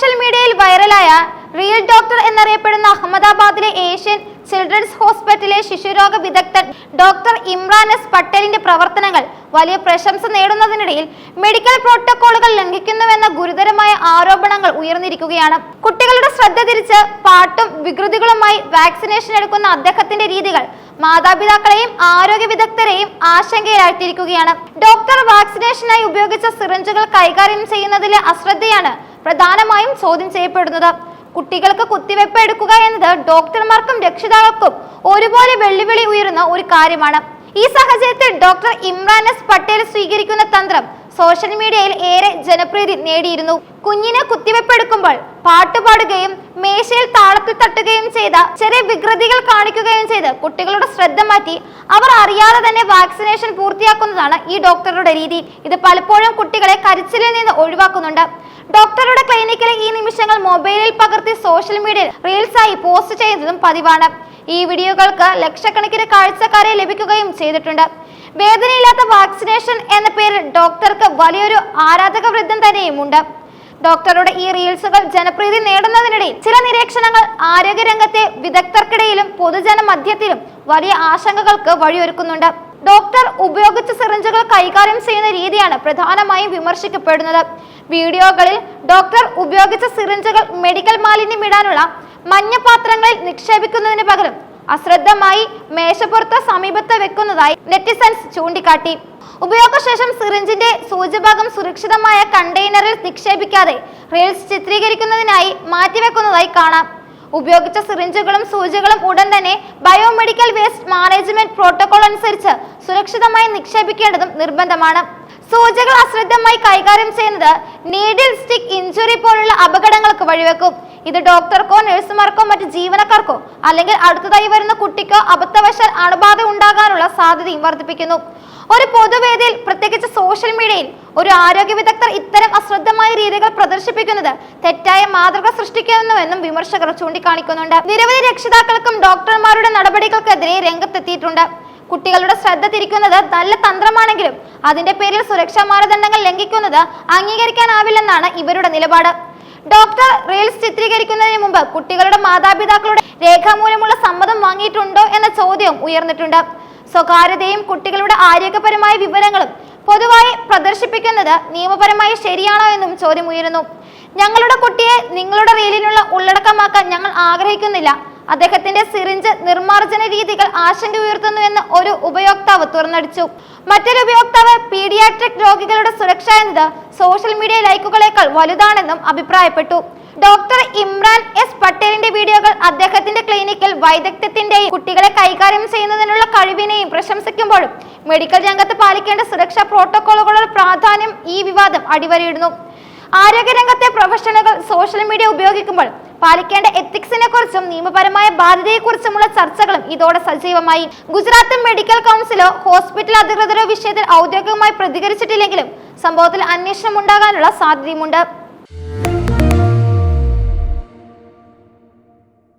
Social മീഡിയയിൽ വൈറലായ real doctor എന്നറിയപ്പെടുന്ന അഹമ്മദാബാദിലെ ഏഷ്യൻ ചിൽഡ്രൻസ് ഹോസ്പിറ്റലിലെ ശിശുരോഗ വിദഗ്ധൻ ഡോക്ടർ ഇമ്രാൻ എസ് പട്ടേലിന്റെ പ്രവർത്തനങ്ങൾ വലിയ പ്രശംസ നേടുന്നതിനിടയിൽ മെഡിക്കൽ പ്രോട്ടോകോളുകൾ ലംഘിക്കുന്നുവെന്ന ഗുരുതരമായ ആരോപണങ്ങൾ ഉയർന്നിരിക്കുകയാണ്. കുട്ടികളുടെ ശ്രദ്ധ തിരിച്ച് പാട്ടും വികൃതികളുമായി വാക്സിനേഷൻ എടുക്കുന്ന അദ്ദേഹത്തിന്റെ രീതികൾ മാതാപിതാക്കളെയും ആരോഗ്യ വിദഗ്ധരെയും ആശങ്കയിലാഴ്ത്തിയിരിക്കുകയാണ്. ഡോക്ടർ വാക്സിനേഷനായി ഉപയോഗിച്ച സിറിഞ്ചുകൾ കൈകാര്യം ചെയ്യുന്നതിലെ അശ്രദ്ധയാണ് പ്രധാനമായും ചോദ്യം ചെയ്യപ്പെടുന്നത് കുട്ടികൾക്ക് കുത്തിവെപ്പ് എടുക്കുക എന്നത് ഡോക്ടർമാർക്കും രക്ഷിതാക്കൾക്കും ഒരുപോലെ വെല്ലുവിളി ഉയരുന്ന ഒരു കാര്യമാണ്. ഈ സാഹചര്യത്തിൽ ഡോക്ടർ ഇമ്രാൻ എസ് പട്ടേൽ സ്വീകരിക്കുന്ന തന്ത്രം സോഷ്യൽ മീഡിയയിൽ ഏറെ ജനപ്രീതി നേടിയിരുന്നു. കുഞ്ഞിനെ കുത്തിവെപ്പ് കുത്തിവെപ്പെടുക്കുമ്പോൾ പാട്ടുപാടുകയും മേശയിൽ താളത്തിൽ തട്ടുകയും ചെയ്ത ചെറിയ വികൃതികൾ കാണിക്കുകയും ചെയ്ത് കുട്ടികളുടെ ശ്രദ്ധ മാറ്റി അവർ അറിയാതെ തന്നെ വാക്സിനേഷൻ പൂർത്തിയാക്കുന്നതാണ് ഈ ഡോക്ടറുടെ രീതി. ഇത് പലപ്പോഴും കുട്ടികളെ കരച്ചിലിൽ നിന്ന് ഒഴിവാക്കുന്നുണ്ട്. ഡോക്ടറുടെ ക്ലിനിക്കിലെ ഈ നിമിഷങ്ങൾ മൊബൈലിൽ പകർത്തി സോഷ്യൽ മീഡിയയിൽ റീൽസായി പോസ്റ്റ് ചെയ്യുന്നതും പതിവാണ്. ഈ വീഡിയോകൾക്ക് ലക്ഷക്കണക്കിന് കാഴ്ചക്കാരെ ലഭിക്കുകയും ചെയ്തിട്ടുണ്ട്. വേദനയില്ലാത്ത വാക്സിനേഷൻ എന്ന പേരിൽ ഡോക്ടർക്ക് വലിയൊരു ആരാധക വൃദ്ധം തന്നെയുമുണ്ട്. ഡോക്ടറുടെ ഈ റീൽസുകൾ ജനപ്രീതി നേടുന്നതിനിടയിൽ ചില നിരീക്ഷണങ്ങൾ ആരോഗ്യരംഗത്തെ വിദഗ്ധർക്കിടയിലും പൊതുജന മധ്യത്തിലും വലിയ ആശങ്കകൾക്ക് വഴിയൊരുക്കുന്നുണ്ട്. ഡോക്ടർ ഉപയോഗിച്ച സിറിഞ്ചുകൾ കൈകാര്യം ചെയ്യുന്ന രീതിയാണ് പ്രധാനമായും വിമർശിക്കപ്പെടുന്നത്. വീഡിയോകളിൽ ഡോക്ടർ ഉപയോഗിച്ച സിറിഞ്ചുകൾ മെഡിക്കൽ മാലിന്യം ഇടാനുള്ള മഞ്ഞപാത്രങ്ങളിൽ നിക്ഷേപിക്കുന്നതിന് പകരം അശ്രദ്ധമായി മേശപ്പുറത്ത് സമീപത്ത് വെക്കുന്നതായി നെറ്റിസൻസ് ചൂണ്ടിക്കാട്ടി. ഉപയോഗശേഷം സിറിഞ്ചിന്റെ സൂചഭാഗം സുരക്ഷിതമായ കണ്ടെയ്നറിൽ നിക്ഷേപിക്കാതെ റീൽസ് ചിത്രീകരിക്കുന്നതിനായി മാറ്റിവെക്കുന്നതായി കാണാം. ഉപയോഗിച്ച സിറിഞ്ചുകളും സൂചികളും ഉടൻ തന്നെ ബയോമെഡിക്കൽ വേസ്റ്റ് മാനേജ്മെന്റ് പ്രോട്ടോകോൾ അനുസരിച്ച് സുരക്ഷിതമായി നിക്ഷേപിക്കേണ്ടതും നിർബന്ധമാണ്. സൂചികൾ അശ്രദ്ധമായി കൈകാര്യം ചെയ്യുന്നത് നീഡിൽ സ്റ്റിക്ക് ഇഞ്ചുറി പോലുള്ള അപകടങ്ങൾക്ക് വഴിവെക്കും. ഇത് ഡോക്ടർക്കോ നഴ്സുമാർക്കോ മറ്റ് ജീവനക്കാർക്കോ അല്ലെങ്കിൽ അടുത്തതായി വരുന്ന കുട്ടിക്കോ അബദ്ധവശാൽ അണുബാധ ഉണ്ടാകാനുള്ള സാധ്യതയും വർദ്ധിപ്പിക്കുന്നു. ഒരു പൊതുവേദിയിൽ പ്രത്യേകിച്ച് സോഷ്യൽ മീഡിയയിൽ ഒരു ആരോഗ്യ വിദഗ്ധർ ഇത്തരം അശ്രദ്ധമായ രീതികൾ പ്രദർശിപ്പിക്കുന്നത് തെറ്റായ മാതൃക സൃഷ്ടിക്കുന്നുവെന്നും വിമർശകർ ചൂണ്ടിക്കാണിക്കുന്നുണ്ട്. നിരവധി രക്ഷിതാക്കൾക്കും ഡോക്ടർമാരുടെ നടപടികൾക്കെതിരെ രംഗത്തെത്തിയിട്ടുണ്ട്. കുട്ടികളുടെ ശ്രദ്ധ തിരിക്കുന്നത് നല്ല തന്ത്രമാണെങ്കിലും അതിന്റെ പേരിൽ സുരക്ഷാ മാനദണ്ഡങ്ങൾ ലംഘിക്കുന്നത് അംഗീകരിക്കാനാവില്ലെന്നാണ് ഇവരുടെ നിലപാട്. ഡോക്ടർ റീൽസ് ചിത്രീകരിക്കുന്നതിന് മുമ്പ് കുട്ടികളുടെ മാതാപിതാക്കളുടെ രേഖാമൂലമുള്ള സമ്മതം വാങ്ങിയിട്ടുണ്ടോ എന്ന ചോദ്യം ഉയർന്നിട്ടുണ്ട്. സ്വകാര്യതയും കുട്ടികളുടെ ആരോഗ്യപരമായ വിവരങ്ങളും പൊതുവായി പ്രദർശിപ്പിക്കുന്നത് നിയമപരമായി ശരിയാണോ എന്നും ചോദ്യം ഉയരുന്നു. ഞങ്ങളുടെ കുട്ടിയെ നിങ്ങളുടെ റീലിനുള്ള ഉള്ളടക്കമാക്കാൻ ഞങ്ങൾ ആഗ്രഹിക്കുന്നില്ല. അദ്ദേഹത്തിന്റെ സിറിഞ്ച് നിർമ്മാർജന രീതികൾ ആശങ്ക ഉയർത്തുന്നു എന്ന് ഒരു ഉപയോക്താവ് തുറന്നടിച്ചു. മറ്റൊരു ഉപയോക്താവ് പീഡിയാട്രിക് രോഗികളുടെ സുരക്ഷ എന്നത് സോഷ്യൽ മീഡിയ ലൈക്കുകളേക്കാൾ വലുതാണെന്നും അഭിപ്രായപ്പെട്ടു. ഡോക്ടർ ഇമ്രാൻ എസ് പട്ടേലിന്റെ വീഡിയോകൾ അദ്ദേഹത്തിന്റെ ക്ലിനിക്കിൽ വൈദഗ്ധ്യത്തിന്റെയും കുട്ടികളെ കൈകാര്യം ചെയ്യുന്നതിനുള്ള കഴിവിനെയും പ്രശംസിക്കുമ്പോഴും മെഡിക്കൽ രംഗത്ത് പാലിക്കേണ്ട സുരക്ഷാ പ്രോട്ടോകോളുകളുടെ പ്രാധാന്യം ഈ വിവാദം അടിവരയിടുന്നു. ആരോഗ്യരംഗത്തെ പ്രൊഫഷണലുകൾ സോഷ്യൽ മീഡിയ ഉപയോഗിക്കുമ്പോൾ പാലിക്കേണ്ട എത്തിക്സിനെ കുറിച്ചും നിയമപരമായ ബാധ്യതയെക്കുറിച്ചുമുള്ള ചർച്ചകളും ഇതോടെ സജീവമായി. ഗുജറാത്ത് മെഡിക്കൽ കൗൺസിലോ ഹോസ്പിറ്റൽ അധികൃതരോ വിഷയത്തിൽ ഔദ്യോഗികമായി പ്രതികരിച്ചിട്ടില്ലെങ്കിലും സംഭവത്തിൽ അന്വേഷണം ഉണ്ടാകാനുള്ള സാധ്യതയുമുണ്ട്.